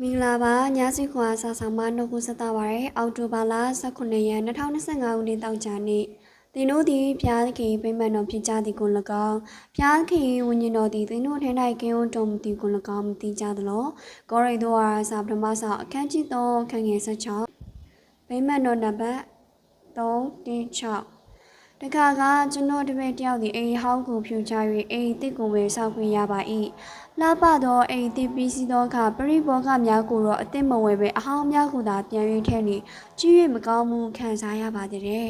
မင်္ဂလာပါညစီခွာစာဆောင်မနှုတ်ခွန်းဆက်တာပါရယ်အောက်တိုဘာလ18ရက်2025ခုနှစ်တောက်ကြနေ့သင်တို့သည်ဖျားသခင်ပြိမတ်တော်ဖြစ်ကြသည်ကို၎င်းဖျားသခင်ဝိညာဉ်တော်သည်သင်တို့ထဲ၌ကင်းဝတော်မူသည်ကို၎င်းမသိကြသလောကောရိန္သုအားစာပထမဆောင်အခန်းကြီး3အခန်းငယ်16ပြိမတ်တော်နံပါတ်3.6 တခါကကျွန်တော်တပည့်တယောက်သည်အိမ်ဟောင်းကိုဖြူချ၍အိမ်တစ်ကိုဝယ်ဆောက်ခွင့်ရပါ၏လှပသောအိမ်တစ်ပြီးစီးသောအခါပရိဘောဂများကိုတော့အသင့်မဝယ်ပဲအဟောင်းများကိုသာပြန်၍ထဲနေကြီး၍မကောင်းမှုခံစားရပါတဲ့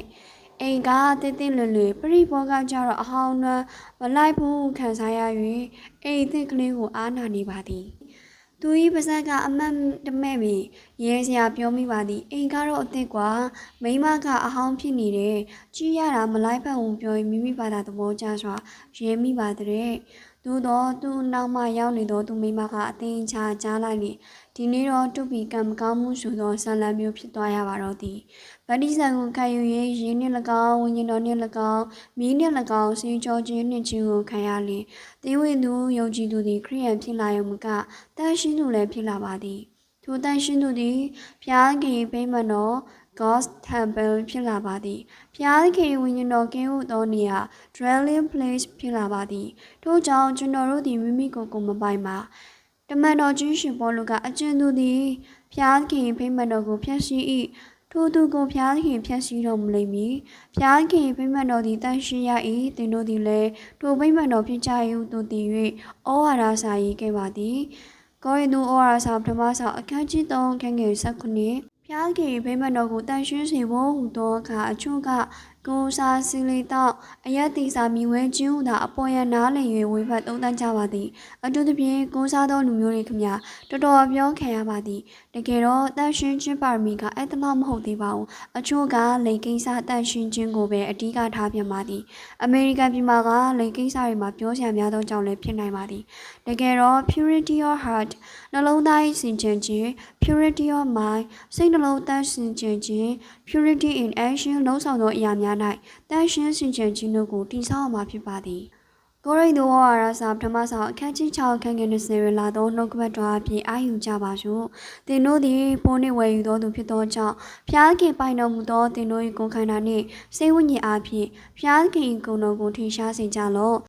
အိမ်ကတင်းတင်းလွယ်လွယ်ပရိဘောဂကြတော့အဟောင်းနှွမ်းမလိုက်ဘူးခံစားရ၍အိမ်တစ်ကလေးကိုအားနာနေပါသည် သူဤပါဇက်ကအမတ်တမဲ့မီရဲစရာပြောမိပါသည်အိမ်ကတော့အစ်စ်ကွာမိမကအဟောင်းဖြစ်နေတယ်ကြီးရတာမလိုက်ဖက်ဝင်ပြောရင်မိမိဘာသာသဘောကျစွာရဲမိပါတဲ့ သို့တော့သူ့နောက်မှရောက်နေတော့သူမိမကအသင်ချာကြားလိုက်လေဒီနေ့တော့တုတ်ပီကံမကောင်းမှုဆိုသောဆန္လမျိုးဖြစ်သွားရပါတော့သည်ဗတ္တိဆံကိုခံယူ၍ရင်းနှင့်၎င်းဝိညာဉ်တော်နှင့်၎င်းမီးနှင့်၎င်းစီကြောခြင်းနှင့်ခြင်းကိုခံရလျင်သင်ဝင်သူယုံကြည်သူသည်ခရိယန်ဖြစ်လာရုံမကတန်ရှင်းသူလည်းဖြစ်လာပါသည်ထိုတန်ရှင်းသူသည်ဖျားခင်ဗိမာန်တော် God's Temple ဖြစ်လာပါသည်ဖျားခင်ဝိညာဉ်တော်ကင်းဟုသောနေရာ dwelling place ဖြစ်လာပါသည်ထို့ကြောင့်ကျွန်တော်တို့သည်မိမိကိုယ်ကိုယ်မပိုင်ပါတမန်တော်ကြီးရှင်ပေါလုကအကျဉ်သူသည်ဖျားခင်ဗိမာန်တော်ကိုဖျက်ဆီး၏ထိုသူကိုဖျားခင်ဖျက်ဆီးတော်မူလိမ့်မည်ဖျားခင်ဗိမာန်တော်သည်တန်ရှင်းရ၏သင်တို့သည်လည်းထိုဗိမာန်တော်ဖြစ်ကြ၏ဟုသူတည်၍ဩဝါဒစာရေးခဲ့ပါသည်ကောရိန္သုဩဝါဒစာပထမဆောင်အခန်းကြီး3ခန်းငယ်19 ဖျားခင်ဗိမာန်တော်ကိုတန်ရှင်းစေဖို့ဟူသောအခါအချို့က ကိုးစားစီလီတော့အယက်တီစာမြဝဲကျင်းဟူသာအပေါ်ရနားလည်၍ဝေဖတ်သုံးသပ်ကြပါသည်အထူးသဖြင့်ကိုးစားသောလူမျိုးတွေခမတော်တော်ပြောခံရပါသည်တကယ်တော့တန်ရှင်းခြင်းပါရမီကအဲ့တလောက်မဟုတ်သေးပါဘူးအချို့ကလိန်ကိစ္စတန်ရှင်းခြင်းကိုပဲအဓိကထားပြန်ပါသည်အမေရိကန်ပြည်မှာကလိန်ကိစ္စတွေမှာပြောစရာများသောကြောင့်လည်းဖြစ်နိုင်ပါသည်တကယ်တော့ purity of heart နှလုံးသား၏စင်ကြယ်ခြင်း purity of mind စိတ်နှလုံးသားစင်ကြယ်ခြင်း purity in action လုံးဆောင်သောအရာများ၌တန်ရှင်းစင်ကြယ်ခြင်းတို့ကိုတည်ဆောက်ရမှာဖြစ်ပါသည်ကိုရိန္သုဝါရစာပထမဆောင်အခန်းကြီး6ခန်းငယ်20ရလာသောနှုတ်ကပတ်တော်အဖြစ်အာယူကြပါစို့သင်တို့သည်ပိုးနှင့်ဝယ်ယူသောသူဖြစ်သောကြောင့်ဖျားခင်ပိုင်တော်မူသောသင်တို့၏ကိုယ်ခန္ဓာနှင့်စိတ်ဝိညာဉ်အဖြစ်ဖျားခင်ဂုဏ်တော်ကိုထင်ရှားစေကြလော့